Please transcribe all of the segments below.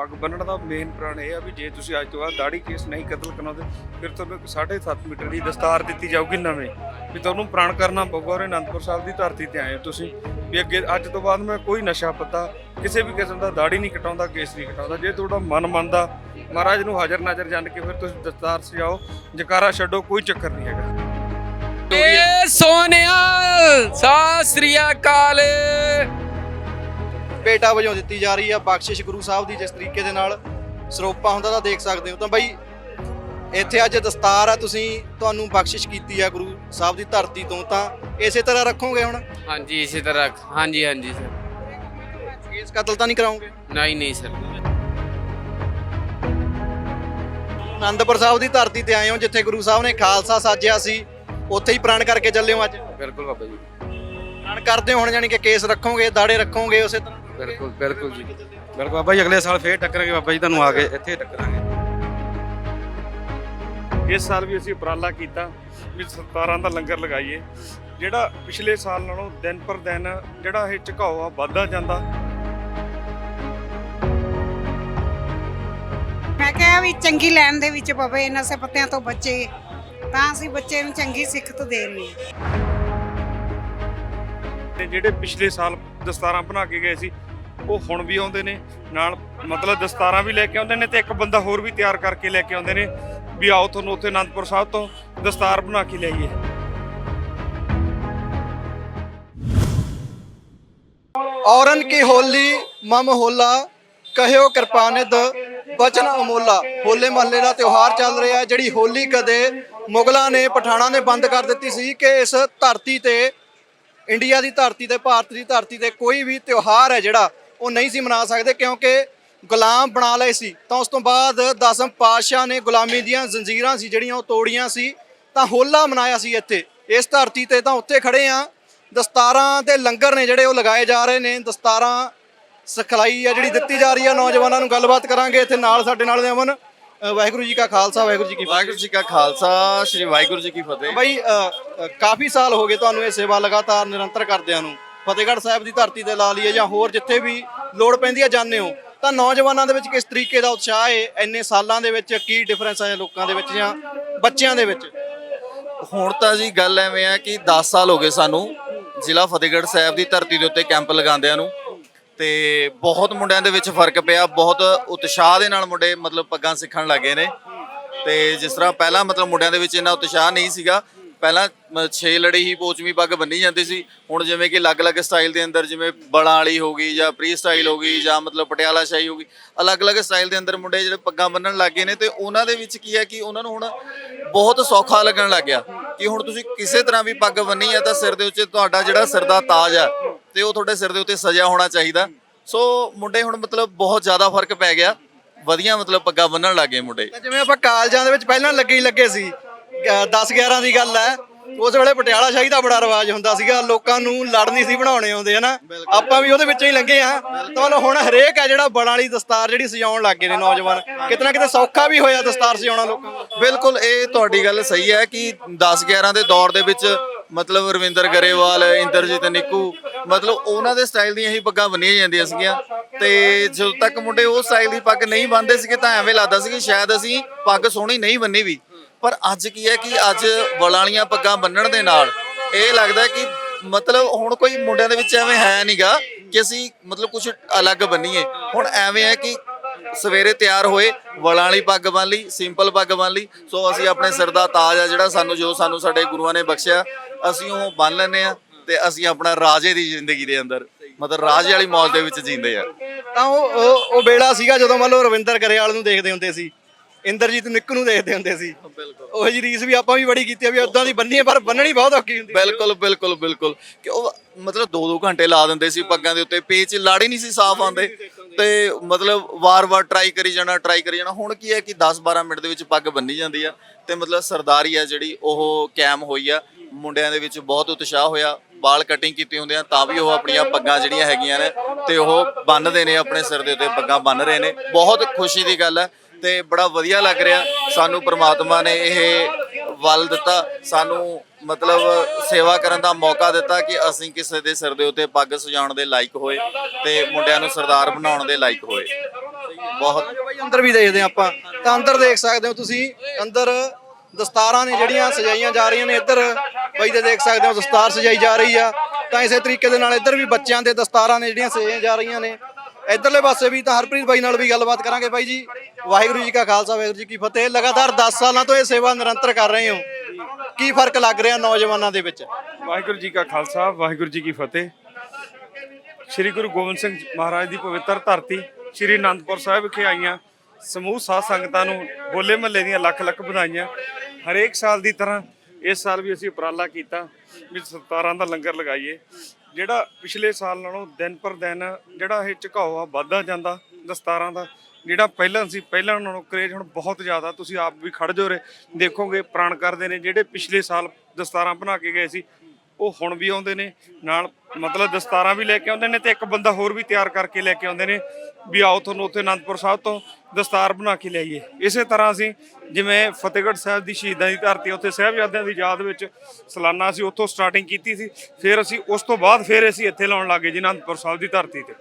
ਪੱਗ ਬੰਨਣ ਦਾ ਮੇਨ ਪ੍ਰਾਣ ਇਹ ਆ ਵੀ ਜੇ ਤੁਸੀਂ ਅੱਜ ਤੋਂ ਬਾਅਦ ਦਾੜੀ ਕੇਸ ਨਹੀਂ ਕਤਲ ਕਰਾਉਂਦੇ, ਫਿਰ ਤੁਹਾਨੂੰ 7.5 ਮੀਟਰ ਦੀ ਦਸਤਾਰ ਦਿੱਤੀ ਜਾਊਗੀ ਨਵੇਂ। ਵੀ ਤੁਹਾਨੂੰ ਪ੍ਰਣ ਕਰਨਾ ਪਊਗਾ ਔਰ ਅਨੰਦਪੁਰ ਸਾਹਿਬ ਦੀ ਧਰਤੀ ਤੇ ਆਏ ਹੋ ਤੁਸੀਂ। ਵੀ ਅੱਗੇ ਅੱਜ ਤੋਂ ਬਾਅਦ ਮੈਂ ਕੋਈ ਨਸ਼ਾ ਪਤਾ, ਕਿਸੇ ਵੀ ਕਿਸਮ ਦਾ ਦਾੜੀ ਨਹੀਂ ਕਟਾਉਂਦਾ ਕੇਸ ਨਹੀਂ ਕਟਾਉਂਦਾ। ਜੇ ਤੁਹਾਡਾ ਮਨ ਮੰਨਦਾ, ਮਹਾਰਾਜ ਨੂੰ ਹਾਜ਼ਰ ਨਾਜ਼ਰ ਜਾਣ ਕੇ ਫਿਰ ਤੁਸੀਂ ਦਸਤਾਰ ਸਜਾਓ, ਜਕਾਰਾ ਛੱਡੋ, ਕੋਈ ਚੱਕਰ ਨਹੀਂ ਹੈਗਾ। ਏ ਸੋਨਿਆ ਸਤਿ ਸ੍ਰੀ ਭੇਟਾ ਵਜੋਂ ਦਿੱਤੀ ਜਾ ਰਹੀ ਆ ਬਖਸ਼ਿਸ਼ ਗੁਰੂ ਸਾਹਿਬ ਦੀ ਜਿਸ ਤਰੀਕੇ ਦੇ ਨਾਲ ਸਰੋਪਾ ਹੁੰਦਾ ਤਾਂ ਦੇਖ ਸਕਦੇ ਹੋ। ਤਾਂ ਬਾਈ ਇੱਥੇ ਅੱਜ ਦਸਤਾਰ ਆ ਤੁਸੀਂ ਤੁਹਾਨੂੰ ਬਖਸ਼ਿਸ਼ ਕੀਤੀ ਆ ਗੁਰੂ ਸਾਹਿਬ ਦੀ ਧਰਤੀ ਤੋਂ ਤਾਂ ਇਸੇ ਤਰ੍ਹਾਂ ਰੱਖੋਗੇ ਹੁਣ? ਹਾਂਜੀ ਇਸੇ ਤਰ੍ਹਾਂ ਹਾਂਜੀ ਹਾਂਜੀ ਸਰ। ਕੇਸ ਕਤਲ ਤਾਂ ਨਹੀਂ ਕਰਾਉਂਗੇ? ਨਹੀਂ ਨਹੀਂ ਸਰ। ਆਨੰਦਪੁਰ ਸਾਹਿਬ ਦੀ ਧਰਤੀ ਤੇ ਆਏ ਹੋ ਜਿੱਥੇ ਗੁਰੂ ਸਾਹਿਬ ਨੇ ਖਾਲਸਾ ਸਾਜਿਆ ਸੀ ਉੱਥੇ ਹੀ ਪ੍ਰਣ ਕਰਕੇ ਚੱਲੇ ਹੋ ਅੱਜ? ਬਿਲਕੁਲ ਬਾਬਾ ਜੀ। ਪ੍ਰਣ ਕਰਦੇ ਹੋ ਹੁਣ ਜਾਨੀ ਕਿ ਕੇਸ ਰੱਖੋਗੇ ਦਾੜੇ ਰੱਖੋਗੇ ਉਸੇ ਤਰ੍ਹਾਂ? ਬਿਲਕੁਲ ਬਿਲਕੁਲ ਜੀ। ਬਿਲਕੁਲ ਬਾਬਾ ਜੀ ਅਗਲੇ ਸਾਲ ਫੇਰ ਟੱਕਰਾਂਗੇ ਬਾਬਾ ਜੀ ਤੁਹਾਨੂੰ ਆ ਕੇ ਇੱਥੇ ਟੱਕਰਾਂਗੇ। ਇਸ ਸਾਲ ਵੀ ਅਸੀਂ ਉਪਰਾਲਾ ਕੀਤਾ ਵੀ 17 ਦਾ ਲੰਗਰ ਲਗਾਈਏ ਜਿਹੜਾ ਪਿਛਲੇ ਸਾਲ ਨਾਲੋਂ ਦਿਨ ਪਰ ਦਿਨ ਜਿਹੜਾ ਇਹ ਝੁਕਾਓ ਆ ਵੱਧਦਾ ਜਾਂਦਾ। ਮੈਂ ਕਿਹਾ ਵੀ ਚੰਗੀ ਲੈਣ ਦੇ ਵਿੱਚ ਪਵੇ ਨਸ਼ੇ ਪੱਤਿਆਂ ਤੋਂ ਬਚੇ ਤਾਂ ਅਸੀਂ ਬੱਚੇ ਨੂੰ ਚੰਗੀ ਸਿੱਖਤ ਦੇ ਰਹੇ ਹਾਂ। ਤੇ ਜਿਹੜੇ ਪਿਛਲੇ ਸਾਲ ਦਸਤਾਰਾਂ ਬਣਾ ਕੇ ਗਏ ਸੀ ਉਹ ਹੁਣ ਵੀ ਆਉਂਦੇ ਨੇ, ਨਾਲ ਮਤਲਬ ਦਸਤਾਰਾਂ ਵੀ ਲੈ ਕੇ ਆਉਂਦੇ ਨੇ ਤੇ ਇੱਕ ਬੰਦਾ ਹੋਰ ਵੀ ਤਿਆਰ ਕਰਕੇ ਲੈ ਕੇ ਆਉਂਦੇ ਨੇ ਵੀ ਆਓ ਤੁਹਾਨੂੰ ਉੱਥੇ ਅਨੰਦਪੁਰ ਸਾਹਿਬ ਤੋਂ ਦਸਤਾਰ ਬਣਾ ਕੇ ਲਿਆਈਏ। ਔਰਨ ਕੀ ਹੋਲੀ, ਮਮ ਹੋਲਾ, ਕਹਿਓ ਕਿਰਪਾਨਿਦ ਬਚਨ ਅਮੋਲਾ। ਹੋਲੇ ਮਹੱਲੇ ਦਾ ਤਿਉਹਾਰ ਚੱਲ ਰਿਹਾ ਜਿਹੜੀ ਹੋਲੀ ਕਦੇ ਮੁਗਲਾਂ ਨੇ, ਪਠਾਣਾਂ ਨੇ ਬੰਦ ਕਰ ਦਿੱਤੀ ਸੀ ਕਿ ਇਸ ਧਰਤੀ ਤੇ, ਇੰਡੀਆ ਦੀ ਧਰਤੀ ਤੇ, ਭਾਰਤ ਦੀ ਧਰਤੀ ਤੇ ਕੋਈ ਵੀ ਤਿਉਹਾਰ ਹੈ ਜਿਹੜਾ ਉਹ ਨਹੀਂ ਸੀ ਮਨਾ ਸਕਦੇ ਕਿਉਂਕਿ ਗੁਲਾਮ ਬਣਾ ਲਏ ਸੀ। ਤਾਂ ਉਸ ਤੋਂ ਬਾਅਦ ਦਸਮ ਪਾਤਸ਼ਾਹ ਨੇ ਗੁਲਾਮੀ ਦੀਆਂ ਜ਼ੰਜੀਰਾਂ ਸੀ ਜਿਹੜੀਆਂ ਉਹ ਤੋੜੀਆਂ ਸੀ ਤਾਂ ਹੋਲਾ ਮਨਾਇਆ ਸੀ ਇੱਥੇ। ਇਸ ਧਰਤੀ ਤੇ ਤਾਂ ਉੱਥੇ ਖੜੇ ਆ ਦਸਤਾਰਾਂ ਤੇ ਲੰਗਰ ਨੇ ਜਿਹੜੇ ਉਹ ਲਗਾਏ ਜਾ ਰਹੇ ਨੇ। ਦਸਤਾਰਾਂ ਸਿਖਲਾਈ ਆ ਜਿਹੜੀ ਦਿੱਤੀ ਜਾ ਰਹੀ ਆ। ਨੌਜਵਾਨਾਂ ਨੂੰ ਗੱਲਬਾਤ ਕਰਾਂਗੇ ਇੱਥੇ ਨਾਲ ਸਾਡੇ ਨਾਲ ਨੇ ਅਮਨ। ਅ, ਵਾਹਿਗੁਰੂ ਜੀ ਕਾ ਖਾਲਸਾ ਵਾਹਿਗੁਰੂ ਜੀ ਕੀ ਫਤਿਹ। ਵਾਹਿਗੁਰੂ ਜੀ ਕਾ ਖਾਲਸਾ ਸ੍ਰੀ ਵਾਹਿਗੁਰੂ ਜੀ ਕੀ ਫਤਿਹ। ਬਾਈ ਅ, ਅ, ਕਾਫੀ ਸਾਲ ਹੋ ਗਏ ਤੁਹਾਨੂੰ ਇਹ ਸੇਵਾ ਲਗਾਤਾਰ ਨਿਰੰਤਰ ਕਰਦਿਆਂ ਨੂੰ। ਫਤਿਹਗੜ੍ਹ ਸਾਹਿਬ ਦੀ ਧਰਤੀ ਤੇ ਲਾ ਲਈਏ ਜਾਂ ਹੋਰ ਜਿੱਥੇ ਵੀ ਲੋੜ ਪੈਂਦੀ ਹੈ ਜਾਂਦੇ ਹੋ, ਤਾਂ ਨੌਜਵਾਨਾਂ ਦੇ ਵਿੱਚ ਕਿਸ ਤਰੀਕੇ ਦਾ ਉਤਸ਼ਾਹ ਹੈ? ਇੰਨੇ ਸਾਲਾਂ ਦੇ ਵਿੱਚ ਕੀ ਡਿਫਰੈਂਸ ਹੈ ਲੋਕਾਂ ਦੇ ਵਿੱਚ ਜਾਂ ਬੱਚਿਆਂ ਦੇ ਵਿੱਚ? ਹੁਣ ਤਾਂ ਜੀ ਗੱਲ ਐਵੇਂ ਆ ਕਿ 10 ਸਾਲ ਹੋ ਗਏ ਸਾਨੂੰ ਜ਼ਿਲ੍ਹਾ ਫਤਿਹਗੜ੍ਹ ਸਾਹਿਬ ਦੀ ਧਰਤੀ ਦੇ ਉੱਤੇ ਕੈਂਪ ਲਗਾਉਂਦਿਆਂ ਨੂੰ ਤੇ ਬਹੁਤ ਮੁੰਡਿਆਂ ਦੇ ਵਿੱਚ ਫ਼ਰਕ ਪਿਆ, ਬਹੁਤ ਉਤਸ਼ਾਹ ਦੇ ਨਾਲ ਮੁੰਡੇ ਮਤਲਬ ਪੱਗਾਂ ਸਿੱਖਣ ਲੱਗੇ ਨੇ ਤੇ ਜਿਸ ਤਰ੍ਹਾਂ ਪਹਿਲਾਂ ਮਤਲਬ ਮੁੰਡਿਆਂ ਦੇ ਵਿੱਚ ਇੰਨਾ ਉਤਸ਼ਾਹ ਨਹੀਂ ਸੀਗਾ ਪਹਿਲਾਂ 6 ਲੜੀ ਹੀ ਪੋਚਵੀਂ ਪੱਗ ਬੰਨੀ ਜਾਂਦੀ ਸੀ। ਹੁਣ ਜਿਵੇਂ ਕਿ ਅਲੱਗ-ਅਲੱਗ ਸਟਾਈਲ ਦੇ ਅੰਦਰ ਜਿਵੇਂ ਬਲਾਂ ਵਾਲੀ ਹੋ ਗਈ ਜਾਂ ਪ੍ਰੀ ਸਟਾਈਲ ਹੋ ਗਈ ਜਾਂ ਮਤਲਬ ਪਟਿਆਲਾ ਸ਼ਾਹੀ ਹੋ ਗਈ ਅਲੱਗ-ਅਲੱਗ ਸਟਾਈਲ ਦੇ ਅੰਦਰ ਮੁੰਡੇ ਜਿਹੜੇ ਪੱਗਾਂ ਬੰਨਣ ਲੱਗੇ ਨੇ ਤੇ ਉਹਨਾਂ ਦੇ ਵਿੱਚ ਕੀ ਹੈ ਕਿ ਉਹਨਾਂ ਨੂੰ ਹੁਣ ਬਹੁਤ ਸੌਖਾ ਲੱਗਣ ਲੱਗ ਗਿਆ ਕਿ ਹੁਣ ਤੁਸੀਂ ਕਿਸੇ ਤਰ੍ਹਾਂ ਵੀ ਪੱਗ ਬੰਨੀ ਆ ਤਾਂ ਸਿਰ ਦੇ ਉੱਤੇ ਤੁਹਾਡਾ ਜਿਹੜਾ ਸਿਰ ਦਾ ਤਾਜ ਆ ਤੇ ਉਹ ਤੁਹਾਡੇ ਸਿਰ ਦੇ ਉੱਤੇ ਸਜਿਆ ਹੋਣਾ ਚਾਹੀਦਾ। ਸੋ ਮੁੰਡੇ ਹੁਣ ਮਤਲਬ ਬਹੁਤ ਜ਼ਿਆਦਾ ਫ਼ਰਕ ਪੈ ਗਿਆ। ਵਧੀਆ ਮਤਲਬ ਪੱਗਾਂ ਬੰਨਣ ਲੱਗੇ ਮੁੰਡੇ। ਜਿਵੇਂ ਆਪਾਂ ਕਾਲਜਾਂ ਦੇ ਵਿੱਚ ਪਹਿਲਾਂ ਲੱਗੇ ਹੀ ਲੱਗੇ ਸੀ 10 11 ਦੀ ਗੱਲ ਹੈ। ਉਸ ਵੇਲੇ ਪਟਿਆਲਾ ਸ਼ਾਹੀ ਦਾ ਬੜਾ ਰਿਵਾਜ ਹੁੰਦਾ ਸੀਗਾ ਲੋਕਾਂ ਨੂੰ ਲੜ ਨਹੀਂ ਸੀ ਬਣਾਉਣੇ ਆਉਂਦੇ ਹਨਾ? ਆਪਾਂ ਵੀ ਉਹਦੇ ਵਿੱਚੋਂ ਹੀ ਲੰਘੇ ਆ ਤਾਂ ਹੁਣ ਹਰੇਕ ਹੈ ਜਿਹੜਾ ਬਲਾਂ ਵਾਲੀ ਦਸਤਾਰ ਜਿਹੜੀ ਸਜਾਉਣ ਲੱਗ ਗਏ ਨੇ ਨੌਜਵਾਨ। ਕਿਤੇ ਨਾ ਕਿਤੇ ਸੌਖਾ ਵੀ ਹੋਇਆ ਦਸਤਾਰ ਸਜਾਉਣਾ ਲੋਕਾਂ ਨੂੰ ਬਿਲਕੁਲ ਇਹ ਤੁਹਾਡੀ ਗੱਲ ਸਹੀ ਹੈ ਕਿ 10 11 ਦੇ ਦੌਰ ਦੇ ਵਿੱਚ ਮਤਲਬ ਰਵਿੰਦਰ ਗਰੇਵਾਲ ਇੰਦਰਜੀਤ ਨਿੱਕੂ ਮਤਲਬ ਉਹਨਾਂ ਦੇ ਸਟਾਈਲ ਦੀਆਂ ਹੀ ਪੱਗਾਂ ਬੰਨੀਆਂ ਜਾਂਦੀਆਂ ਸੀਗੀਆਂ। ਤੇ ਜਦੋਂ ਤੱਕ ਮੁੰਡੇ ਉਹ ਸਟਾਈਲ ਦੀ ਪੱਗ ਨਹੀਂ ਬੰਨਦੇ ਸੀਗੇ ਤਾਂ ਐਵੇਂ ਲੱਗਦਾ ਸੀ ਕਿ ਸ਼ਾਇਦ ਅਸੀਂ ਪੱਗ ਸੋਹਣੀ ਨਹੀਂ ਬੰਨੀ ਵੀ। ਪਰ ਅੱਜ ਕੀ ਹੈ ਕਿ ਅੱਜ ਵਲਾਂ ਵਾਲੀਆਂ ਪੱਗਾਂ ਬੰਨਣ ਦੇ ਨਾਲ ਇਹ ਲੱਗਦਾ ਕਿ ਮਤਲਬ ਹੁਣ ਕੋਈ ਮੁੰਡਿਆਂ ਦੇ ਵਿੱਚ ਐਵੇਂ ਹੈ ਨਹੀਂਗਾ ਕਿ ਅਸੀਂ ਮਤਲਬ ਕੁਝ ਅਲੱਗ ਬੰਨੀਏ। ਹੁਣ ਐਵੇਂ ਹੈ ਕਿ ਸਵੇਰੇ ਤਿਆਰ ਹੋਏ ਵਲਾਂ ਵਾਲੀ ਪੱਗ ਬੰਨ ਲਈ, ਸਿੰਪਲ ਪੱਗ ਬੰਨ ਲਈ। ਸੋ ਅਸੀਂ ਆਪਣੇ ਸਿਰ ਦਾ ਤਾਜ ਆ ਜਿਹੜਾ ਸਾਨੂੰ, ਜੋ ਸਾਨੂੰ ਸਾਡੇ ਗੁਰੂਆਂ ਨੇ ਬਖਸ਼ਿਆ, ਅਸੀਂ ਉਹ ਬੰਨ ਲੈਨੇ ਆ ਤੇ ਅਸੀਂ ਆਪਣਾ ਰਾਜੇ ਦੀ ਜ਼ਿੰਦਗੀ ਦੇ ਅੰਦਰ, ਮਤਲਬ ਰਾਜੇ ਵਾਲੀ ਮੌਜ ਦੇ ਵਿੱਚ ਜੀਂਦੇ ਆ ਤਾਂ ਉਹ ਉਹ ਉਹ ਵੇਲਾ ਸੀਗਾ ਜਦੋਂ ਮੰਨ ਲਓ ਰਵਿੰਦਰ ਗਰੇਵਾਲ ਨੂੰ ਦੇਖਦੇ ਹੁੰਦੇ ਸੀ। ਇੰਦਰਜੀਤ ਨਿੱਕੂ ਨੂੰ ਦੇਖਦੇ ਹੁੰਦੇ ਸੀ। ਉਹ ਜੀ ਰੀਸ ਵੀ ਆਪਾਂ ਵੀ ਬੜੀ ਕੀਤੀ ਆ ਵੀ ਉਦਾਂ ਦੀ ਬੰਨੀ ਆ, ਪਰ ਬੰਨਣੀ ਬਹੁਤ ਔਖੀ ਹੁੰਦੀ। ਬਿਲਕੁਲ ਬਿਲਕੁਲ ਬਿਲਕੁਲ। ਕਿ ਉਹ ਮਤਲਬ 2-2 ਘੰਟੇ ਲਾ ਦਿੰਦੇ ਸੀ ਪੱਗਾਂ ਦੇ ਉੱਤੇ ਪੇਚ ਲਾੜੀ ਨਹੀਂ ਸੀ ਸਾਫ਼ ਆਉਂਦੇ। ਤੇ ਮਤਲਬ ਵਾਰ-ਵਾਰ ਟਰਾਈ ਕਰੀ ਜਾਣਾ ਟਰਾਈ ਕਰੀ ਜਾਣਾ। ਹੁਣ ਕੀ ਹੈ ਕਿ 10-12 ਮਿੰਟ ਦੇ ਵਿੱਚ ਪੱਗ ਬੰਨੀ ਜਾਂਦੀ ਆ ਤੇ ਮਤਲਬ ਸਰਦਾਰੀ ਆ ਜਿਹੜੀ ਉਹ ਕਾਇਮ ਹੋਈ ਆ। ਮੁੰਡਿਆਂ ਦੇ ਵਿੱਚ ਬਹੁਤ ਉਤਸ਼ਾਹ ਹੋਇਆ ਵਾਲ ਕਟਿੰਗ ਕੀਤੇ ਹੁੰਦੇ ਆ ਤਾਂ ਵੀ ਉਹ ਆਪਣੀਆਂ ਪੱਗਾਂ ਜਿਹੜੀਆਂ ਹੈਗੀਆਂ ਨੇ ਤੇ ਉਹ ਬੰਨਦੇ ਨੇ ਆਪਣੇ ਸਿਰ ਦੇ ਉੱਤੇ ਪੱਗਾਂ ਬੰਨ ਰਹੇ ਨੇ। ਬਹੁਤ ਖੁਸ਼ੀ ਦੀ ਗੱਲ ਹੈ ਤੇ ਬੜਾ ਵਧੀਆ ਲੱਗ ਰਿਹਾ। ਸਾਨੂੰ ਪ੍ਰਮਾਤਮਾ ਨੇ ਇਹ ਵੱਲ ਦਿੱਤਾ। ਸਾਨੂੰ ਮਤਲਬ ਸੇਵਾ ਕਰਨ ਦਾ ਮੌਕਾ ਦਿੱਤਾ ਕਿ ਅਸੀਂ ਕਿਸੇ ਦੇ ਸਿਰ ਦੇ ਉੱਤੇ ਪੱਗ ਸਜਾਉਣ ਦੇ ਲਾਇਕ ਹੋਏ ਤੇ ਮੁੰਡਿਆਂ ਨੂੰ ਸਰਦਾਰ ਬਣਾਉਣ ਦੇ ਲਾਇਕ ਹੋਏ। ਬਹੁਤ ਬਾਈ, ਅੰਦਰ ਵੀ ਦੇਖਦੇ ਹਾਂ ਆਪਾਂ। ਤਾਂ ਅੰਦਰ ਦੇਖ ਸਕਦੇ ਹੋ ਤੁਸੀਂ, ਅੰਦਰ ਦਸਤਾਰਾਂ ਨੇ ਜਿਹੜੀਆਂ ਸਜਾਈਆਂ ਜਾ ਰਹੀਆਂ ਨੇ ਇੱਧਰ। ਬਾਈ ਦੇ ਦੇਖ ਸਕਦੇ ਹੋ ਦਸਤਾਰ ਸਜਾਈ ਜਾ ਰਹੀ ਆ। ਤਾਂ ਇਸੇ ਤਰੀਕੇ ਦੇ ਨਾਲ ਇੱਧਰ ਵੀ ਬੱਚਿਆਂ ਦੇ ਦਸਤਾਰਾਂ ਨੇ ਜਿਹੜੀਆਂ ਸਜਾਈਆਂ ਜਾ ਰਹੀਆਂ ਨੇ। ਇੱਧਰਲੇ ਪਾਸੇ ਵੀ ਤਾਂ ਹਰਪ੍ਰੀਤ ਬਾਈ ਨਾਲ ਵੀ ਗੱਲਬਾਤ ਕਰਾਂਗੇ ਬਾਈ ਜੀ। ਵਾਹਿਗੁਰੂ ਜੀ ਕਾ ਖਾਲਸਾ, ਵਾਹਿਗੁਰੂ ਜੀ ਕੀ ਫਤਿਹ। ਲਗਾਤਾਰ 10 ਸਾਲਾਂ ਤੋਂ ਇਹ ਸੇਵਾ ਨਿਰੰਤਰ ਕਰ ਰਹੇ ਹੋ। ਕੀ ਫ਼ਰਕ ਲੱਗ ਰਿਹਾ ਨੌਜਵਾਨਾਂ ਦੇ ਵਿੱਚ? ਵਾਹਿਗੁਰੂ ਜੀ ਕਾ ਖਾਲਸਾ, ਵਾਹਿਗੁਰੂ ਜੀ ਕੀ ਫਤਿਹ। ਸ੍ਰੀ ਗੁਰੂ ਗੋਬਿੰਦ ਸਿੰਘ ਮਹਾਰਾਜ ਦੀ ਪਵਿੱਤਰ ਧਰਤੀ, ਸ੍ਰੀ ਅਨੰਦਪੁਰ ਸਾਹਿਬ ਵਿਖੇ ਆਈਆਂ ਸਮੂਹ ਸਾਧ ਸੰਗਤਾਂ ਨੂੰ ਬੋਲੇ ਮਹੱਲੇ ਦੀਆਂ ਲੱਖ ਲੱਖ ਵਧਾਈਆਂ। ਹਰੇਕ ਸਾਲ ਦੀ ਤਰ੍ਹਾਂ ਇਸ ਸਾਲ ਵੀ ਅਸੀਂ ਉਪਰਾਲਾ ਕੀਤਾ। ਵੀ ਸਤਾਰਾਂ ਦਾ ਲੰਗਰ ਲਗਾਈਏ। ਜਿਹੜਾ ਪਿਛਲੇ ਸਾਲ ਨਾਲੋਂ ਦਿਨ ਪਰ ਦਿਨ ਜਿਹੜਾ ਇਹ ਝੁਕਾਓ ਆ ਵੱਧਦਾ ਜਾਂਦਾ ਦਸਤਾਰਾਂ ਦਾ, ਜਿਹੜਾ ਪਹਿਲਾਂ ਸੀ, ਪਹਿਲਾਂ ਨਾਲੋਂ ਕਰੇਜ ਹੁਣ ਬਹੁਤ ਜ਼ਿਆਦਾ। ਤੁਸੀਂ ਆਪ ਵੀ ਖੜ ਜੋ ਰੇ ਦੇਖੋਗੇ, ਪ੍ਰਾਣ ਕਰਦੇ ਨੇ ਜਿਹੜੇ ਪਿਛਲੇ ਸਾਲ ਦਸਤਾਰਾਂ ਬਣਾ ਕੇ ਗਏ ਸੀ ਉਹ ਹੁਣ ਵੀ ਆਉਂਦੇ ਨੇ, ਨਾਲ ਮਤਲਬ ਦਸਤਾਰਾਂ ਵੀ ਲੈ ਕੇ ਆਉਂਦੇ ਨੇ ਤੇ ਇੱਕ ਬੰਦਾ ਹੋਰ ਵੀ ਤਿਆਰ ਕਰਕੇ ਲੈ ਕੇ ਆਉਂਦੇ ਨੇ ਵੀ ਆਓ ਤੁਹਾਨੂੰ ਉੱਥੇ ਅਨੰਦਪੁਰ ਸਾਹਿਬ ਤੋਂ ਦਸਤਾਰ ਬਣਾ ਕੇ ਲਿਆਈਏ। ਇਸੇ ਤਰ੍ਹਾਂ ਅਸੀਂ ਜਿਵੇਂ ਫਤਿਹਗੜ੍ਹ ਸਾਹਿਬ ਦੀ ਸ਼ਹੀਦਾਂ ਦੀ ਧਰਤੀ ਉੱਥੇ ਸਾਹਿਬਜ਼ਾਦਿਆਂ ਦੀ ਯਾਦ ਵਿੱਚ ਸਲਾਨਾ ਅਸੀਂ ਉੱਥੋਂ ਸਟਾਰਟਿੰਗ ਕੀਤੀ ਸੀ, ਫਿਰ ਅਸੀਂ ਉਸ ਤੋਂ ਬਾਅਦ ਫਿਰ ਅਸੀਂ ਇੱਥੇ ਲਾਉਣ ਲੱਗੇ ਜੀ ਅਨੰਦਪੁਰ ਸਾਹਿਬ ਦੀ ਧਰਤੀ ਤੇ।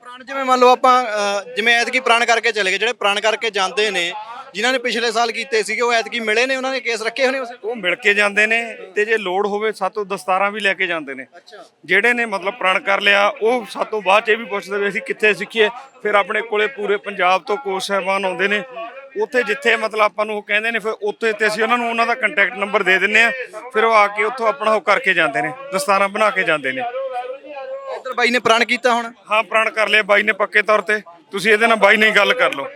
ਪੁਰਾਣ ਜਿਵੇਂ ਮੰਨ ਲਓ ਆਪਾਂ ਜਿਵੇਂ ਐਤਕੀ ਪ੍ਰਾਣ ਕਰਕੇ ਚਲੇ ਗਏ, ਜਿਹੜੇ ਪ੍ਰਾਣ ਕਰਕੇ ਜਾਂਦੇ ਨੇ ਜਿਨ੍ਹਾਂ ਨੇ ਪਿਛਲੇ ਸਾਲ ਕੀਤੇ ਸੀਗੇ ਉਹ ਐਤਕੀ ਮਿਲੇ ਨੇ ਉਹਨਾਂ ਨੇ ਕੇਸ ਰੱਖੇ ਹੋਣੇ ਉਸੇ? ਉਹ ਮਿਲ ਕੇ ਜਾਂਦੇ ਨੇ ਤੇ ਜੇ ਲੋੜ ਹੋਵੇ ਸਾਤੋਂ ਦਸਤਾਰਾਂ ਵੀ ਲੈ ਕੇ ਜਾਂਦੇ ਨੇ। ਅੱਛਾ। ਜਿਹੜੇ ਨੇ ਮਤਲਬ ਪ੍ਰਣ ਕਰ ਲਿਆ ਉਹ ਸਾਤੋਂ ਬਾਅਦ ਚ ਇਹ ਵੀ ਪੁੱਛਦੇ ਵੀ ਅਸੀਂ ਕਿੱਥੇ ਸਿੱਖੀਏ। ਫਿਰ ਆਪਣੇ ਕੋਲੇ ਪੂਰੇ ਪੰਜਾਬ ਤੋਂ ਕੋਚ ਸਾਹਿਬਾਨ ਆਉਂਦੇ ਨੇ। ਉੱਥੇ ਜਿੱਥੇ ਮਤਲਬ ਆਪਾਂ ਨੂੰ ਉਹ ਕਹਿੰਦੇ ਨੇ ਫਿਰ ਉੱਥੇ ਤੇ ਅਸੀਂ ਉਹਨਾਂ ਨੂੰ ਉਹਨਾਂ ਦਾ ਕੰਟੈਕਟ ਨੰਬਰ ਦੇ ਦਿੰਨੇ ਆ ਫਿਰ ਉਹ ਆ ਕੇ ਉੱਥੋਂ ਆਪਣਾ ਉਹ ਕਰਕੇ ਜਾਂਦੇ ਨੇ ਦਸਤਾਰਾਂ ਬਣਾ ਕੇ ਜਾਂਦੇ ਨੇ। ਇੱਧਰ ਬਾਈ ਨੇ ਪ੍ਰਾਣ ਕੀਤਾ ਹੁਣ? ਹਾਂ ਪ੍ਰਣ ਕਰ ਲਿਆ ਬਾਈ ਨੇ ਪੱਕੇ ਤੌਰ ਤੇ। ਤੁਸੀਂ ਇਹਦੇ ਨਾਲ ਬਾਈ ਨਾਲ ਗੱਲ ਕਰ ਲਓ।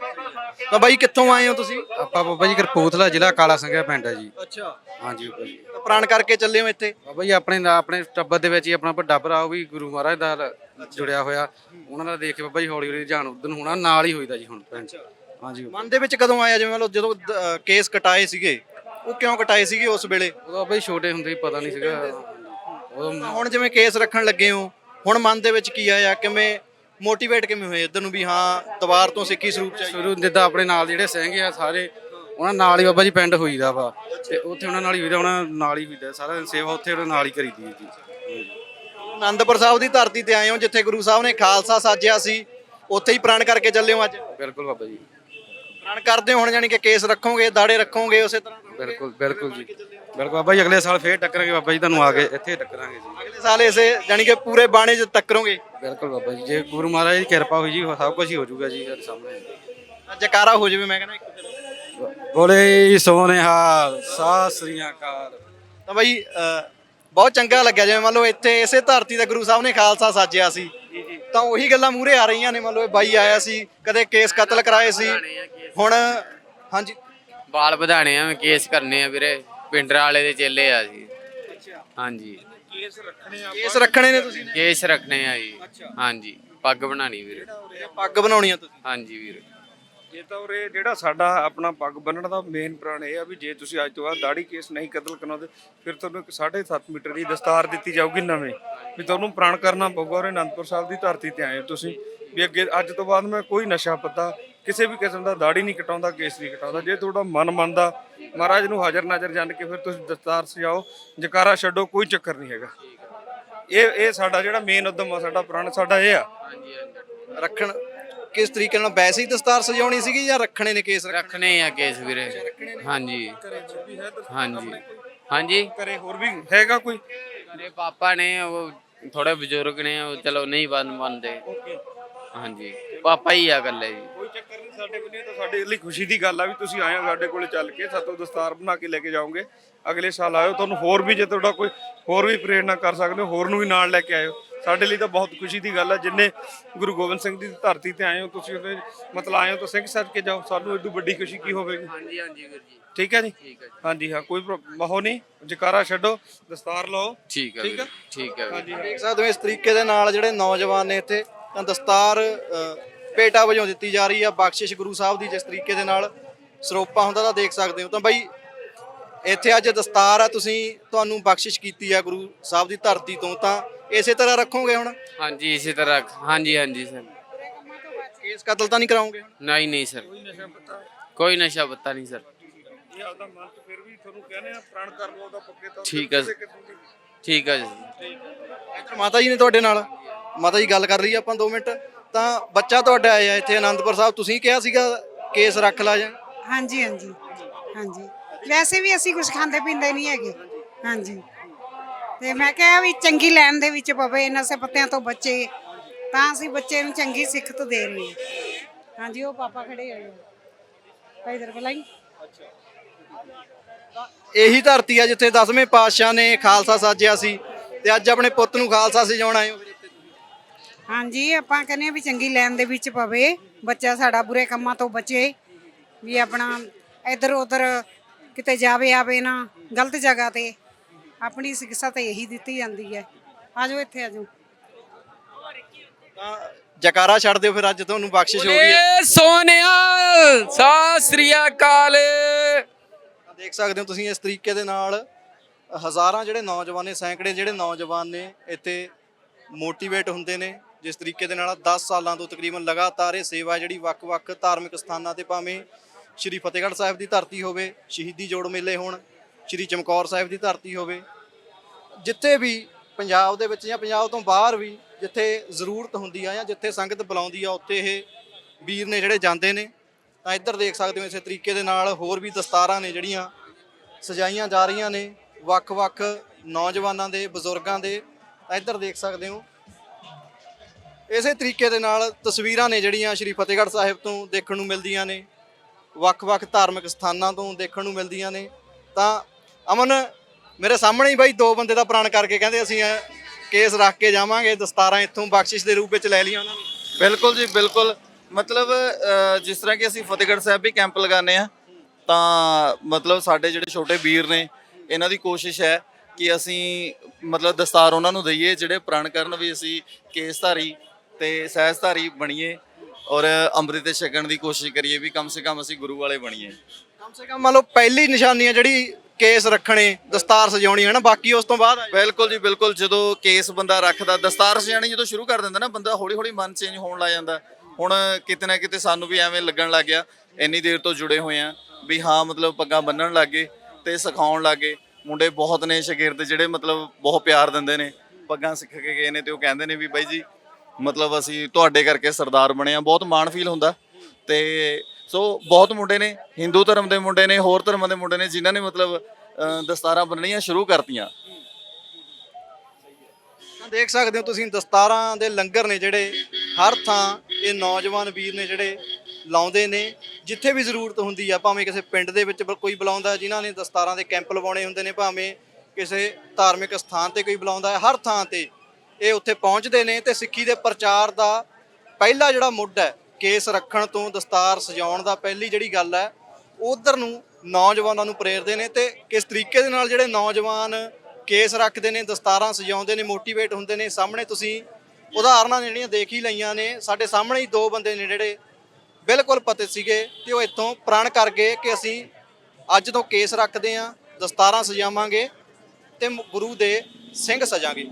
ਤਾਂ ਬਾਈ ਕਿੱਥੋਂ ਆਏ ਹੋ ਤੁਸੀਂ? ਆਪਾਂ ਬਾਬਾ ਜੀ ਕਰਪੂਥਲਾ ਜ਼ਿਲ੍ਹਾ ਕਾਲਾ ਸੰਘਿਆ ਪਿੰਡ ਹੈ ਜੀ। ਅੱਛਾ। ਹਾਂਜੀ ਬਾਬਾ ਜੀ। ਤਾਂ ਪ੍ਰਾਣ ਕਰਕੇ ਚੱਲੇ ਹੋ ਇੱਥੇ? ਬਾਬਾ ਜੀ ਆਪਣੇ ਨਾਲ- ਆਪਣੇ ਟੱਬਰ ਦੇ ਵਿੱਚ ਹੀ ਆਪਣਾ ਵੱਡਾ ਭਰਾ ਉਹ ਵੀ ਗੁਰੂ ਮਹਾਰਾਜ ਦਾ ਜੁੜਿਆ ਹੋਇਆ। ਉਹਨਾਂ ਦਾ ਦੇਖ ਕੇ ਬਾਬਾ ਜੀ ਹੌਲੀ ਹੌਲੀ ਰੁਝਾਨ ਉਦੋਂ ਹੋਣਾ ਨਾਲ ਹੀ ਹੋਈਦਾ ਜੀ ਹੁਣ ਪਿੰਡ। ਹਾਂਜੀ। ਮਨ ਦੇ ਵਿੱਚ ਕਦੋਂ ਆਇਆ? ਜਿਵੇਂ ਮੰਨ ਲਓ ਜਦੋਂ ਅਹ, ਕੇਸ ਕਟਾਏ ਸੀਗੇ ਉਹ ਕਿਉਂ ਕਟਾਏ ਸੀਗੇ ਉਸ ਵੇਲੇ? ਉਦੋਂ ਬਾਬਾ ਜੀ ਛੋਟੇ ਹੁੰਦੇ ਹੀ ਪਤਾ ਨਹੀਂ ਸੀਗਾ। ਉਦੋਂ ਹੁਣ ਜਿਵੇਂ ਕੇਸ ਰੱਖਣ ਲੱਗੇ ਹੋ ਹੁਣ ਮਨ ਦੇ ਵਿੱਚ ਕੀ ਆਇਆ? ਕਿਵੇਂ ਮੋਟੀਵੇਟ ਕਿਵੇਂ ਹੋਏ? ਇੱਧਰ ਨੂੰ ਵੀ ਹਾਂ ਦੁਬਾਰ ਤੋਂ ਸਿੱਖੀ ਸਰੂਪ ਚ ਆਈਏ? ਸ਼ੁਰੂ ਜਿੱਦਾਂ ਆਪਣੇ ਨਾਲ ਜਿਹੜੇ ਸਿੰਘ ਆ ਸਾਰੇ ਉਹਨਾਂ ਨਾਲ ਹੀ ਬਾਬਾ ਜੀ ਪਿੰਡ ਹੋਈਦਾ ਵਾ। ਤੇ ਉੱਥੇ ਉਹਨਾਂ ਨਾਲ ਹੀ ਹੋਈਦਾ ਉਹਨਾਂ ਨਾਲ ਹੀ ਹੋਈਦਾ ਸਾਰਾ ਦਿਨ ਸੇਵਾ ਉੱਥੇ ਉਹਨਾਂ ਨਾਲ ਹੀ ਕਰੀਦੀ ਹੈ ਜੀ ਆਨੰਦਪੁਰ ਸਾਹਿਬ ਦੀ ਧਰਤੀ ਤੇ ਆਏ ਹੋ ਜਿੱਥੇ ਗੁਰੂ ਸਾਹਿਬ ਨੇ ਖਾਲਸਾ ਸਾਜਿਆ ਸੀ ਉੱਥੇ ਹੀ ਪ੍ਰਾਣ ਕਰਕੇ ਚੱਲੇ ਹੋ ਅੱਜ? ਬਿਲਕੁਲ ਬਾਬਾ ਜੀ। ਪ੍ਰਾਣ ਕਰਦੇ ਹੋ ਹੁਣ ਜਾਨੀ ਕਿ ਕੇਸ ਰੱਖੋਗੇ ਦਾੜੇ ਰੱਖੋਗੇ ਉਸੇ ਤਰ੍ਹਾਂ? ਬਿਲਕੁਲ ਬਿਲਕੁਲ ਜੀ। ਬਿਲਕੁਲ ਬਾਬਾ ਜੀ ਅਗਲੇ ਸਾਲ ਫੇਰ ਟੱਕਰਾਂਗੇ ਬਾਬਾ ਜੀ ਤੁਹਾਨੂੰ ਆ ਕੇ ਇੱਥੇ ਟੱਕਰਾਂਗੇ ਜੀ। ਅਗਲੇ ਸਾਲ ਇਸੇ ਜਾਨੀ ਕਿ ਪੂਰੇ ਬਾਣੇ 'ਚ ਟੱਕਰੋਗੇ? ਬਿਲਕੁਲ ਬਾਬਾ ਜੀ ਜੇ ਗੁਰੂ ਮਹਾਰਾਜ ਦੀ ਕਿਰਪਾ ਹੋਈ ਜੀ ਸਭ ਕੁਝ ਹੀ ਹੋ ਜਾਊਗਾ ਜੀ ਸਾਡੇ ਸਾਹਮਣੇ। ਜਕਾਰਾ ਹੋ ਜਾਵੇ ਮੈਂ ਕਹਿੰਦਾ ਇੱਕ ਫਿਰ ਬੋਲੇ ਸੋਨੇਹਾਲ ਸਤਿ ਸ੍ਰੀ ਅਕਾਲ। ਤਾਂ ਬਾਈ ਅਹ, ਬਹੁਤ ਚੰਗਾ ਲੱਗਿਆ ਜਿਵੇਂ ਮੰਨ ਲਓ ਇੱਥੇ ਇਸੇ ਧਰਤੀ ਤੇ ਗੁਰੂ ਸਾਹਿਬ ਨੇ ਖਾਲਸਾ ਸਾਜਿਆ ਸੀ। ਤਾਂ ਉਹੀ ਗੱਲਾਂ ਮੂਹਰੇ ਆ ਰਹੀਆਂ ਨੇ ਮੰਨ ਲਓ ਇਹ ਬਾਈ ਆਇਆ ਸੀ ਕਦੇ ਕੇਸ ਕਤਲ ਕਰਾਏ ਸੀ। ਹੁਣ ਹਾਂਜੀ। ਬਾਲ ਵਧਾਣੇ ਆ ਕੇਸ ਕਰਨੇ ਆ ਵੀਰੇ ਪਿੰਡਰਾ ਵਾਲੇ ਦੇ ਚੇਲੇ ਆ ਜੀ। ਹਾਂਜੀ। ਕੇਸ ਰੱਖਣੇ ਨੇ ਤੁਸੀਂ? ਕੇਸ ਰੱਖਣੇ ਆ ਜੀ। ਹਾਂਜੀ ਪੱਗ ਬਣਾਣੀ ਵੀਰੇ। ਪੱਗ ਬਣਾਉਣੀ ਆ ਤੁਸੀਂ? ਹਾਂਜੀ ਵੀਰੇ। ਜੇ ਤਾਂ ਉਰੇ ਜਿਹੜਾ ਸਾਡਾ ਆਪਣਾ ਪੱਗ ਬੰਨਣ ਦਾ ਮੇਨ ਪ੍ਰਾਣ ਇਹ ਆ ਵੀ ਜੇ ਤੁਸੀਂ ਅੱਜ ਤੋਂ ਬਾਅਦ ਦਾੜੀ ਕੇਸ ਨਹੀਂ ਕਤਲ ਕਰਾਉਂਦੇ ਫਿਰ ਤੁਹਾਨੂੰ ਇੱਕ 7.5 ਮੀਟਰ ਦੀ ਦਸਤਾਰ ਦਿੱਤੀ ਜਾਊਗੀ ਨਵੇਂ। ਵੀ ਤੁਹਾਨੂੰ ਪ੍ਰਾਣ ਕਰਨਾ ਪਊਗਾ ਔਰ ਅਨੰਦਪੁਰ ਸਾਹਿਬ ਦੀ ਧਰਤੀ ਤੇ ਆਏ ਹੋ ਤੁਸੀਂ। ਵੀ ਅੱਗੇ ਅੱਜ ਤੋਂ ਬਾਅਦ ਮੈਂ ਕੋਈ ਨਸ਼ਾ ਪੱਤਾ ਕਿਸੇ ਵੀ ਕਿਸਮ ਦਾ ਦਾੜੀ ਨਹੀਂ ਕਟਾਉਂਦਾ ਕੇਸ ਨਹੀਂ ਕਟਾਉਂਦਾ। ਜੇ ਤੁਹਾਡਾ ਮਨ ਮੰਨਦਾ ਮਹਾਰਾਜ ਨੂੰ ਹਾਜ਼ਰ ਨਾਜ਼ਰ ਜਾਣ ਕੇ ਫਿਰ ਤੁਸੀਂ ਦਸਤਾਰ ਸਜਾਓ ਜਕਾਰਾ ਛੱਡੋ ਕੋਈ ਚੱਕਰ ਨਹੀਂ ਹੈਗਾ। ਇਹ ਇਹ ਸਾਡਾ ਜਿਹੜਾ ਮੇਨ ਉਦਮ ਆ ਸਾਡਾ ਪ੍ਰਾਣ ਸਾਡਾ ਇਹ ਆ। ਰੱਖਣ ਕਿਸ ਤਰੀਕੇ ਨਾਲ ਵੈਸੇ ਹੀ ਦਸਤਾਰ ਸਜਾਉਣੀ ਸੀਗੀ ਜਾਂ ਰੱਖਣੇ ਨੇ ਕੇਸ ਰੱਖ- ਰੱਖਣੇ ਆ ਕੇਸ ਵੀਰੇ। ਹਾਂਜੀ। ਹਾਂਜੀ। ਹਾਂਜੀ। ਘਰੇ ਹੋਰ ਵੀ ਹੈਗਾ ਕੋਈ? ਮੇਰੇ ਪਾਪਾ ਨੇ ਉਹ ਥੋੜੇ ਬਜ਼ੁਰਗ ਨੇ ਉਹ ਚਲੋ ਨਹੀਂ ਬੰਨ ਮੰਨਦੇ। ਹਾਂਜੀ। ਪਾਪਾ ਹੀ ਆ ਇਕੱਲੇ ਜੀ। ਕੋਈ ਚੱਕਰ ਨਹੀਂ ਸਾਡੇ ਕੋਲ ਤਾਂ ਸਾਡੇ ਲਈ ਖੁਸ਼ੀ ਦੀ ਗੱਲ ਆ ਵੀ ਤੁਸੀਂ ਆਏ ਹੋ ਸਾਡੇ ਕੋਲੇ ਚੱਲ ਕੇ ਸਾਤੋਂ ਦਸਤਾਰ ਬਣਾ ਕੇ ਲੈ ਕੇ ਜਾਓਗੇ। ਅਗਲੇ ਸਾਲ ਆਇਓ ਤੁਹਾਨੂੰ ਹੋਰ ਵੀ ਜੇ ਤੁਹਾਡਾ ਕੋਈ ਹੋਰ ਵੀ ਪ੍ਰੇਰਣਾ ਕਰ ਸਕਦੇ ਹੋ ਹੋਰ ਨੂੰ ਵੀ ਨਾਲ ਲੈ ਕੇ ਆਇਓ ਸਾਡੇ ਲਈ ਤਾਂ ਬਹੁਤ ਖੁਸ਼ੀ ਦੀ ਗੱਲ ਆ ਜਿੰਨੇ ਗੁਰੂ ਗੋਬਿੰਦ ਸਿੰਘ ਦੀ ਧਰਤੀ ਤੇ ਆਏ ਹੋ ਤੁਸੀਂ ਉਹਦੇ ਮਤਲਬ ਆਏ ਹੋ ਤਾਂ ਸਿੰਘ ਸੱਜ ਕੇ ਜਾਓ ਸਾਨੂੰ ਇਦੋਂ ਵੱਡੀ ਖੁਸ਼ੀ ਕੀ ਹੋਵੇਗੀ? ਹਾਂਜੀ ਹਾਂਜੀ ਵੀਰ ਜੀ। ਠੀਕ ਹੈ ਜੀ? ਠੀਕ ਹੈ ਜੀ। ਹਾਂਜੀ ਹਾਂ ਕੋਈ ਮਹੋ ਨਹੀਂ ਜਕਾਰਾ ਛੱਡੋ ਦਸਤਾਰ ਲਓ। ਠੀਕ ਹੈ ਠੀਕ? ਠੀਕ ਹੈ ਹਾਂਜੀ ਹਾਂ। ਦੇਖ ਸਕਦੇ ਹੋ ਇਸ ਤਰੀਕੇ ਦੇ ਨਾਲ ਜਿਹੜੇ ਨੌਜਵਾਨ ਨੇ ਇੱਥੇ ਤਾਂ ਦਸਤਾਰ ਭੇਟਾ ਵਜੋਂ ਦਿੱਤੀ ਜਾ ਰਹੀ ਆ ਬਖਸ਼ਿਸ਼ ਗੁਰੂ ਸਾਹਿਬ ਦੀ ਜਿਸ ਤਰੀਕੇ ਦੇ ਨਾਲ ਸਰੋਪਾ ਹੁੰਦਾ ਤਾਂ ਦੇਖ ਸਕਦੇ ਹੋ। ਤਾਂ ਬਾਈ ਇੱਥੇ ਅੱਜ ਦਸਤਾਰ ਆ ਤੁਸੀਂ ਤੁਹਾਨੂੰ ਬਖਸ਼ਿਸ਼ ਕੀਤੀ ਆ ਗੁਰੂ ਸਾਹਿਬ ਦੀ ਧਰਤੀ ਤੋਂ ਤਾਂ ਇਸੇ ਤਰ੍ਹਾਂ ਰੱਖੋਗੇ ਹੁਣ? ਹਾਂਜੀ ਇਸੇ ਤਰ੍ਹਾਂ ਹਾਂਜੀ ਹਾਂਜੀ ਸਰ। ਕੇਸ ਕਤਲ ਤਾਂ ਨਹੀਂ ਕਰਾਉਂਗੇ ਨਹੀਂ ਨਹੀਂ ਸਰ। ਕੋਈ ਨਸ਼ਾ ਪੱਤਾ? ਨਹੀਂ ਸਰ। ਇਹ ਆਪਦਾ ਮਨ ਚ ਫਿਰ ਵੀ ਤੁਹਾਨੂੰ ਕਹਿੰਦੇ ਆ ਪ੍ਰਣ ਕਰ ਲਓ ਉਹਦਾ ਪੱਕੇ ਤੌਰ ਤੇ ਠੀਕ ਹੈ। ਠੀਕ ਆ ਜੀ। ਮਾਤਾ ਜੀ ਨੇ ਤੁਹਾਡੇ ਨਾਲ? ਮਾਤਾ ਜੀ ਗੱਲ ਕਰ ਲਈ ਆਪਾਂ 2 ਮਿੰਟ। ਤਾਂ ਬੱਚਾ ਤੁਹਾਡਾ ਆਇਆ ਇੱਥੇ ਆਨੰਦਪੁਰ ਸਾਹਿਬ। ਤੁਸੀਂ ਕਿਹਾ ਸੀਗਾ ਕੇਸ ਰੱਖ ਲਾ ਜਾਂ? ਹਾਂਜੀ ਹਾਂਜੀ। ਹਾਂਜੀ। ਵੈਸੇ ਵੀ ਅਸੀਂ ਕੁਝ ਖਾਂਦੇ ਪੀਂਦੇ ਨਹੀਂ ਹੈਗੇ। ਹਾਂਜੀ। ਤੇ ਮੈਂ ਕਿਹਾ ਵੀ ਚੰਗੀ ਲੈਣ ਦੇ ਵਿੱਚ ਪਵੇ ਨਸ਼ੇ ਪੱਤਿਆਂ ਤੋਂ ਬੱਚੇ। ਤਾਂ ਅਸੀਂ ਬੱਚੇ ਨੂੰ ਚੰਗੀ ਸਿੱਖਤ ਦੇ ਰਹੇ ਹਾਂ। ਹਾਂਜੀ ਉਹ ਪਾਪਾ ਖੜੇ ਹੋਏ ਇਧਰ ਬੁਲਾਈ ਇਹੀ ਧਰਤੀ ਆ ਜਿੱਥੇ 10ਵੇਂ ਪਾਤਸ਼ਾਹ ਨੇ ਖਾਲਸਾ ਸਾਜਿਆ ਸੀ। ਤੇ ਅੱਜ ਆਪਣੇ ਪੁੱਤ ਨੂੰ ਖਾਲਸਾ ਸਜਾਉਣ ਆਏ ਹੋ। ਹਾਂਜੀ ਆਪਾਂ ਕਹਿੰਦੇ ਆ ਵੀ ਚੰਗੀ ਲੈਣ ਦੇ ਵਿੱਚ ਪਵੇ ਬੱਚਾ ਸਾਡਾ ਬੁਰੇ ਕੰਮਾਂ ਤੋਂ ਬਚੇ ਵੀ ਆਪਣਾ ਇੱਧਰ ਉੱਧਰ ਕਿਤੇ ਜਾਵੇ ਆਵੇ ਨਾ ਗਲਤ ਜਗ੍ਹਾ ਤੇ ਆਪਣੀ ਸਿੱਖਿਆ ਤਾਂ ਇਹੀ ਦਿੱਤੀ ਜਾਂਦੀ ਹੈ। ਆਜੋ ਇੱਥੇ ਆਜੋ। ਤਾਂ ਜਕਾਰਾ ਛੱਡ ਦਿਓ ਫਿਰ ਅੱਜ ਤੁਹਾਨੂੰ ਬਖਸ਼ਿਸ਼ ਹੋ ਗਈ ਹੈ। ਏ ਸੋਨਿਆ ਸਤਿ ਸ੍ਰੀ ਅਕਾਲ। ਤਾਂ ਦੇਖ ਸਕਦੇ ਹੋ ਤੁਸੀਂ ਇਸ ਤਰੀਕੇ ਦੇ ਨਾਲ ਹਜ਼ਾਰਾਂ ਜਿਹੜੇ ਨੌਜਵਾਨ ਨੇ ਸੈਂਕੜੇ ਜਿਹੜੇ ਨੌਜਵਾਨ ਨੇ ਇੱਥੇ ਮੋਟੀਵੇਟ ਹੁੰਦੇ ਨੇ। ਜਿਸ ਤਰੀਕੇ ਦੇ ਨਾਲ 10 ਸਾਲਾਂ ਤੋਂ ਤਕਰੀਬਨ ਲਗਾਤਾਰ ਇਹ ਸੇਵਾ ਜਿਹੜੀ ਵੱਖ-ਵੱਖ ਧਾਰਮਿਕ ਸਥਾਨਾਂ ਤੇ ਭਾਵੇਂ ਸ਼੍ਰੀ ਫਤਿਹਗੜ੍ਹ ਸਾਹਿਬ ਦੀ ਧਰਤੀ ਹੋਵੇ, ਸ਼ਹੀਦੀ ਜੋੜ ਮੇਲੇ ਹੋਣ, ਸ਼੍ਰੀ ਚਮਕੌਰ ਸਾਹਿਬ ਦੀ ਧਰਤੀ ਹੋਵੇ, ਜਿੱਥੇ ਵੀ ਪੰਜਾਬ ਦੇ ਵਿੱਚ ਜਾਂ ਪੰਜਾਬ ਤੋਂ ਬਾਹਰ ਵੀ ਜਿੱਥੇ ਜ਼ਰੂਰਤ ਹੁੰਦੀ ਆ ਜਾਂ ਜਿੱਥੇ ਸੰਗਤ ਬੁਲਾਉਂਦੀ ਆ, ਉੱਥੇ ਇਹ ਵੀਰ ਨੇ ਜਿਹੜੇ ਜਾਂਦੇ ਨੇ, ਤਾਂ ਇੱਧਰ ਦੇਖ ਸਕਦੇ ਹੋ ਇਸੇ ਤਰੀਕੇ ਦੇ ਨਾਲ ਹੋਰ ਵੀ ਦਸਤਾਰਾਂ ਨੇ ਜਿਹੜੀਆਂ ਸਜਾਈਆਂ ਜਾ ਰਹੀਆਂ ਨੇ, ਵੱਖ-ਵੱਖ ਨੌਜਵਾਨਾਂ ਦੇ, ਬਜ਼ੁਰਗਾਂ ਦੇ, ਤਾਂ ਇੱਧਰ ਦੇਖ ਸਕਦੇ ਹੋ ਇਸੇ ਤਰੀਕੇ ਦੇ ਨਾਲ ਤਸਵੀਰਾਂ ਨੇ ਜਿਹੜੀਆਂ ਸ਼੍ਰੀ ਫਤਿਹਗੜ੍ਹ ਸਾਹਿਬ ਤੋਂ ਦੇਖਣ ਨੂੰ ਮਿਲਦੀਆਂ ਨੇ, ਵੱਖ-ਵੱਖ ਧਾਰਮਿਕ ਸਥਾਨਾਂ ਤੋਂ ਦੇਖਣ ਨੂੰ ਮਿਲਦੀਆਂ ਨੇ। ਤਾਂ ਅਮਨ, ਮੇਰੇ ਸਾਹਮਣੇ ਹੀ ਬਾਈ ਦੋ ਬੰਦੇ ਦਾ ਪ੍ਰਾਣ ਕਰਕੇ ਕਹਿੰਦੇ ਅਸੀਂ ਕੇਸ ਰੱਖ ਕੇ ਜਾਵਾਂਗੇ, ਦਸਤਾਰਾਂ ਇੱਥੋਂ ਬਖਸ਼ਿਸ਼ ਦੇ ਰੂਪ ਵਿੱਚ ਲੈ ਲਈਆਂ ਉਹਨਾਂ ਨੇ। ਬਿਲਕੁਲ ਜੀ, ਬਿਲਕੁਲ। ਮਤਲਬ ਜਿਸ ਤਰ੍ਹਾਂ ਕਿ ਅਸੀਂ ਫਤਿਹਗੜ੍ਹ ਸਾਹਿਬ ਵੀ ਕੈਂਪ ਲਗਾਉਂਦੇ ਆ ਤਾਂ ਮਤਲਬ ਸਾਡੇ ਜਿਹੜੇ ਛੋਟੇ ਵੀਰ ਨੇ, ਇਹਨਾਂ ਦੀ ਕੋਸ਼ਿਸ਼ ਹੈ ਕਿ ਅਸੀਂ ਮਤਲਬ ਦਸਤਾਰ ਉਹਨਾਂ ਨੂੰ ਦਈਏ, ਜਿਹੜੇ ਪ੍ਰਣ ਕਰਨ ਵੀ ਅਸੀਂ ਕੇਸ ਧਾਰੀ ਤੇ ਸਹਿਜਧਾਰੀ ਬਣੀਏ ਔਰ ਅੰਮ੍ਰਿਤ ਛਕਣ ਦੀ ਕੋਸ਼ਿਸ਼ ਕਰੀਏ ਵੀ ਕਮ ਸੇ ਕਮ ਅਸੀਂ ਗੁਰੂ ਵਾਲੇ ਬਣੀਏ। ਕਮ ਸੇ ਕਮ ਮੰਨ ਲਓ ਪਹਿਲੀ ਨਿਸ਼ਾਨੀ ਹੈ ਜਿਹੜੀ ਕੇਸ ਰੱਖਣੇ ਦਸਤਾਰ ਸਜਾਉਣੀ ਹੈ ਨਾ ਬਾਕੀ ਉਸ ਤੋਂ ਬਾਅਦ। ਬਿਲਕੁਲ ਜੀ ਬਿਲਕੁਲ ਜਦੋਂ ਕੇਸ ਬੰਦਾ ਰੱਖਦਾ ਦਸਤਾਰ ਸਜਾਣੀ ਜਦੋਂ ਸ਼ੁਰੂ ਕਰ ਦਿੰਦਾ ਨਾ ਬੰਦਾ ਹੌਲੀ ਹੌਲੀ ਮਨ ਚੇਂਜ ਹੋਣ ਲੱਗ ਜਾਂਦਾ। ਹੁਣ ਕਿਤੇ ਨਾ ਕਿਤੇ ਸਾਨੂੰ ਵੀ ਐਵੇਂ ਲੱਗਣ ਲੱਗ ਗਿਆ ਇੰਨੀ ਦੇਰ ਤੋਂ ਜੁੜੇ ਹੋਏ ਆ ਵੀ ਹਾਂ ਮਤਲਬ ਪੱਗਾਂ ਬੰਨਣ ਲੱਗੇ ਤੇ ਸਿਖਾਉਣ ਲੱਗੇ ਮੁੰਡੇ ਬਹੁਤ ਨੇ ਸ਼ਾਗਿਰਦ ਜਿਹੜੇ ਮਤਲਬ ਬਹੁਤ ਪਿਆਰ ਦਿੰਦੇ ਨੇ ਪੱਗਾਂ ਸਿੱਖ ਕੇ ਗਏ ਨੇ ਤੇ ਉਹ ਕਹਿੰਦੇ ਨੇ ਵੀ ਬਾਈ ਜੀ ਮਤਲਬ ਅਸੀਂ ਤੁਹਾਡੇ ਕਰਕੇ ਸਰਦਾਰ ਬਣੇ ਆ ਬਹੁਤ ਮਾਣ ਫੀਲ ਹੁੰਦਾ। ਤੇ ਸੋ ਬਹੁਤ ਮੁੰਡੇ ਨੇ ਹਿੰਦੂ ਧਰਮ ਦੇ ਮੁੰਡੇ ਨੇ ਹੋਰ ਧਰਮਾਂ ਦੇ ਮੁੰਡੇ ਨੇ ਜਿਨ੍ਹਾਂ ਨੇ ਮਤਲਬ ਅਹ, ਦਸਤਾਰਾਂ ਬੰਨਣੀਆਂ ਸ਼ੁਰੂ ਕਰਤੀਆਂ। ਤਾਂ ਦੇਖ ਸਕਦੇ ਹੋ ਤੁਸੀਂ ਦਸਤਾਰਾਂ ਦੇ ਲੰਗਰ ਨੇ ਜਿਹੜੇ ਹਰ ਥਾਂ ਇਹ ਨੌਜਵਾਨ ਵੀਰ ਨੇ ਜਿਹੜੇ ਲਾਉਂਦੇ ਨੇ। ਜਿੱਥੇ ਵੀ ਜ਼ਰੂਰਤ ਹੁੰਦੀ ਆ ਭਾਵੇਂ ਕਿਸੇ ਪਿੰਡ ਦੇ ਵਿੱਚ ਬ- ਕੋਈ ਬੁਲਾਉਂਦਾ ਜਿਨ੍ਹਾਂ ਨੇ ਦਸਤਾਰਾਂ ਦੇ ਕੈਂਪ ਲਵਾਉਣੇ ਹੁੰਦੇ ਨੇ ਭਾਵੇਂ ਕਿਸੇ ਧਾਰਮਿਕ ਸਥਾਨ ਤੇ ਕੋਈ ਬੁਲਾਉਂਦਾ ਹੈ ਹਰ ਥਾਂ ਤੇ ਇਹ ਉੱਥੇ ਪਹੁੰਚਦੇ ਨੇ ਤੇ ਸਿੱਖੀ ਦੇ ਪ੍ਰਚਾਰ ਦਾ ਪਹਿਲਾ ਜਿਹੜਾ ਮੁੱਢ ਹੈ, ਕੇਸ ਰੱਖਣ ਤੋਂ ਦਸਤਾਰ ਸਜਾਉਣ ਦਾ ਪਹਿਲੀ ਜਿਹੜੀ ਗੱਲ ਹੈ, ਉਧਰ ਨੂੰ ਨੌਜਵਾਨਾਂ ਨੂੰ ਪ੍ਰੇਰਦੇ ਨੇ ਤੇ ਕਿਸ ਤਰੀਕੇ ਦੇ ਨਾਲ ਜਿਹੜੇ ਨੌਜਵਾਨ ਕੇਸ ਰੱਖਦੇ ਨੇ, ਦਸਤਾਰਾਂ ਸਜਾਉਂਦੇ ਨੇ, ਮੋਟੀਵੇਟ ਹੁੰਦੇ ਨੇ, ਸਾਹਮਣੇ ਤੁਸੀਂ ਉਦਾਹਰਨਾਂ ਨੇ ਜਿਹੜੀਆਂ ਦੇਖ ਹੀ ਲਈਆਂ ਨੇ, ਸਾਡੇ ਸਾਹਮਣੇ ਹੀ ਦੋ ਬੰਦੇ ਨੇ ਜਿਹੜੇ ਬਿਲਕੁਲ ਪਤੇ ਸੀਗੇ ਤੇ ਉਹ ਇੱਥੋਂ ਪ੍ਰਣ ਕਰ ਗਏ ਕਿ ਅਸੀਂ ਅੱਜ ਤੋਂ ਕੇਸ ਰੱਖਦੇ ਆਂ ਦਸਤਾਰਾਂ ਸਜਾਵਾਂਗੇ ਤੇ ਗੁਰੂ ਦੇ ਸਿੰਘ ਸਜਾਂਗੇ।